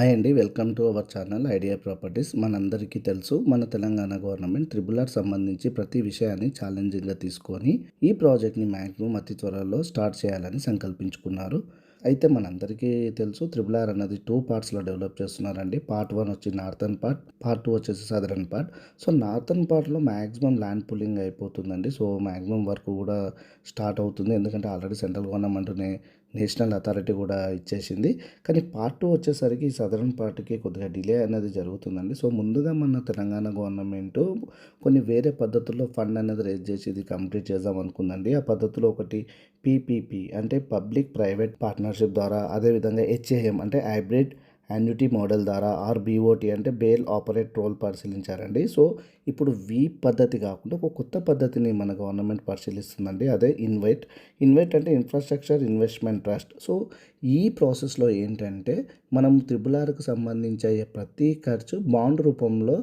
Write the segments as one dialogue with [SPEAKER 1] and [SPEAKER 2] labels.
[SPEAKER 1] hi అండి welcome to our channel idea properties మనందరికీ తెలుసు మన తెలంగాణ గవర్నమెంట్ ఆర్ సంబంధించి ప్రతి విషయాన్ని ఛాలెంజింగ్గా తీసుకొని ఈ ప్రాజెక్ట్ని మ్యాక్సిమం అతి త్వరలో స్టార్ట్ చేయాలని సంకల్పించుకున్నారు అయితే మనందరికీ తెలుసు త్రిబుల్ ఆర్ అనేది టూ పార్ట్స్లో డెవలప్ చేస్తున్నారండి పార్ట్ వన్ వచ్చి నార్థన్ పార్ట్ పార్ట్ టూ వచ్చేసి సదరన్ పార్ట్ సో నార్థన్ పార్ట్లో మ్యాక్సిమం ల్యాండ్ పుల్లింగ్ అయిపోతుందండి సో మ్యాక్సిమం వర్క్ కూడా స్టార్ట్ అవుతుంది ఎందుకంటే already central government national authority కూడా ఇచ్చేసింది కానీ పార్ట్ టూ వచ్చేసరికి ఈ సదరన్ పార్ట్కి కొద్దిగా డిలే అనేది జరుగుతుందండి సో ముందుగా మన తెలంగాణ గవర్నమెంట్ కొన్ని వేరే పద్ధతుల్లో ఫండ్ అనేది రేజ్ చేసి ఇది కంప్లీట్ చేద్దాం అనుకుందండి ఆ పద్ధతిలో ఒకటి పీపీపీ అంటే పబ్లిక్ ప్రైవేట్ పార్ట్నర్ పార్ట్నర్షిప్ ద్వారా అదేవిధంగా హెచ్ఏఎం అంటే హైబ్రిడ్ యాన్యుటీ మోడల్ ద్వారా ఆర్ బీఓటీ అంటే బేల్ ఆపరేట్ రోల్ పరిశీలించారండి సో ఇప్పుడు వీ పద్ధతి కాకుండా ఒక కొత్త పద్ధతిని మన గవర్నమెంట్ పరిశీలిస్తుందండి అదే ఇన్వైట్ ఇన్వైట్ అంటే ఇన్ఫ్రాస్ట్రక్చర్ ఇన్వెస్ట్మెంట్ ట్రస్ట్ సో ఈ ప్రాసెస్లో ఏంటంటే మనం త్రిబులార్కు సంబంధించే ప్రతి ఖర్చు బాండ్ రూపంలో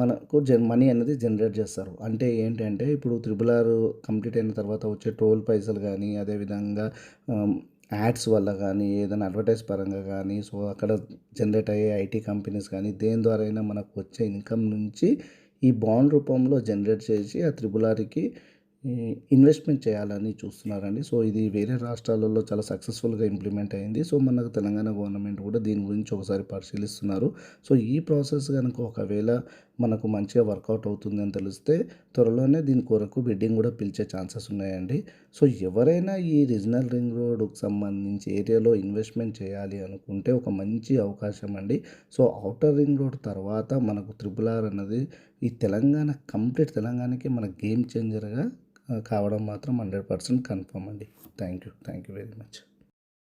[SPEAKER 1] మనకు జన్ మనీ అనేది జనరేట్ చేస్తారు అంటే ఏంటంటే ఇప్పుడు త్రిబుల్ ఆర్ కంప్లీట్ అయిన తర్వాత వచ్చే టోల్ పైసలు కానీ అదేవిధంగా యాడ్స్ వల్ల కానీ ఏదైనా అడ్వర్టైజ్ పరంగా కానీ సో అక్కడ జనరేట్ అయ్యే ఐటీ కంపెనీస్ కానీ దేని ద్వారా అయినా మనకు వచ్చే ఇన్కమ్ నుంచి ఈ బాండ్ రూపంలో జనరేట్ చేసి ఆ ఆర్కి ఇన్వెస్ట్మెంట్ చేయాలని చూస్తున్నారండి సో ఇది వేరే రాష్ట్రాలలో చాలా సక్సెస్ఫుల్గా ఇంప్లిమెంట్ అయింది సో మనకు తెలంగాణ గవర్నమెంట్ కూడా దీని గురించి ఒకసారి పరిశీలిస్తున్నారు సో ఈ ప్రాసెస్ కనుక ఒకవేళ మనకు మంచిగా వర్కౌట్ అవుతుంది అని తెలిస్తే త్వరలోనే దీని కొరకు బిడ్డింగ్ కూడా పిలిచే ఛాన్సెస్ ఉన్నాయండి సో ఎవరైనా ఈ రీజనల్ రింగ్ రోడ్కి సంబంధించి ఏరియాలో ఇన్వెస్ట్మెంట్ చేయాలి అనుకుంటే ఒక మంచి అవకాశం అండి సో అవుటర్ రింగ్ రోడ్ తర్వాత మనకు త్రిపుల్ ఆర్ అన్నది ఈ తెలంగాణ కంప్లీట్ తెలంగాణకి మన గేమ్ చేంజర్గా కావడం మాత్రం హండ్రెడ్ పర్సెంట్ కన్ఫర్మ్ అండి thank you thank you very much